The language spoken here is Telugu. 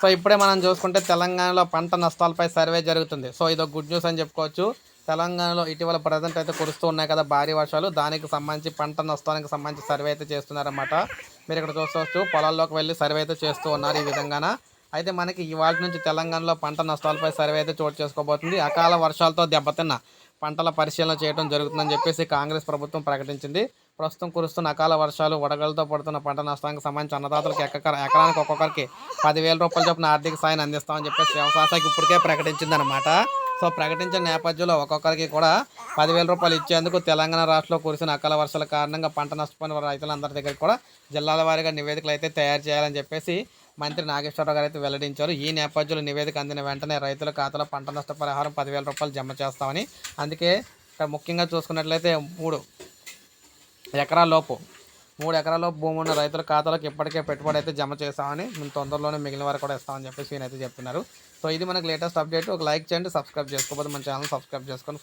సో ఇప్పుడే మనం చూసుకుంటే తెలంగాణలో పంట నష్టాలపై సర్వే జరుగుతుంది. సో ఇది గుడ్ న్యూస్ అని చెప్పుకోవచ్చు. తెలంగాణలో ఇటీవల ప్రజెంట్ అయితే కురుస్తూ ఉన్నాయి కదా భారీ వర్షాలు. దానికి సంబంధించి పంట నష్టానికి సంబంధించి సర్వే అయితే చేస్తున్నారన్నమాట. మీరు ఇక్కడ చూసుకోవచ్చు పొలాల్లోకి వెళ్ళి సర్వే అయితే చేస్తూ ఉన్నారు ఈ విధంగాన. అయితే మనకి ఇవాళ నుంచి తెలంగాణలో పంట నష్టాలపై సర్వే అయితే చోటు చేసుకోబోతుంది. అకాల వర్షాలతో దెబ్బతిన్న పంటల పరిశీలన చేయడం జరుగుతుందని చెప్పేసి కాంగ్రెస్ ప్రభుత్వం ప్రకటించింది. ప్రస్తుతం కురుస్తున్న అకాల వర్షాలు వడగలతో పడుతున్న పంట నష్టానికి సంబంధించి అన్నదాతలకు ఎక్క ఎకరానికి ఒక్కొక్కరికి పదివేల రూపాయల చొప్పున ఆర్థిక సాయం అందిస్తామని చెప్పేసి వ్యవసాయ శాఖ ఇప్పటికే ప్రకటించింది అనమాట సో ప్రకటించిన నేపథ్యంలో ఒక్కొక్కరికి కూడా పదివేల రూపాయలు ఇచ్చేందుకు తెలంగాణ రాష్ట్రంలో కురిసిన అకాల వర్షాల కారణంగా పంట నష్టపోయిన రైతులందరి దగ్గర కూడా జిల్లాల వారీగా నివేదికలు అయితే తయారు చేయాలని చెప్పేసి మంత్రి నాగేశ్వరరావు గారు అయితే వెల్లడించారు. ఈ నేపథ్యంలో నివేదిక అందిన వెంటనే రైతుల ఖాతాలో పంట నష్ట పరిహారం పదివేల రూపాయలు జమ చేస్తామని. అందుకే ముఖ్యంగా చూసుకున్నట్లయితే మూడు ఎకరాల్లోపు మూడు ఎకరాలోపు భూమి ఉన్న రైతుల ఖాతాలకు ఇప్పటికే పెట్టుబడి అయితే జమ చేస్తామని మేము తొందరలోనే మిగిలిన వారు కూడా ఇస్తామని చెప్పేసి ఈయన అయితే చెప్తున్నారు. సో ఇది మనకు లేటెస్ట్ అప్డేట్. ఒక లైక్ చేయండి సబ్స్క్రైబ్ చేసుకోకపోతే మన ఛానల్ సబ్స్క్రైబ్ చేసుకొని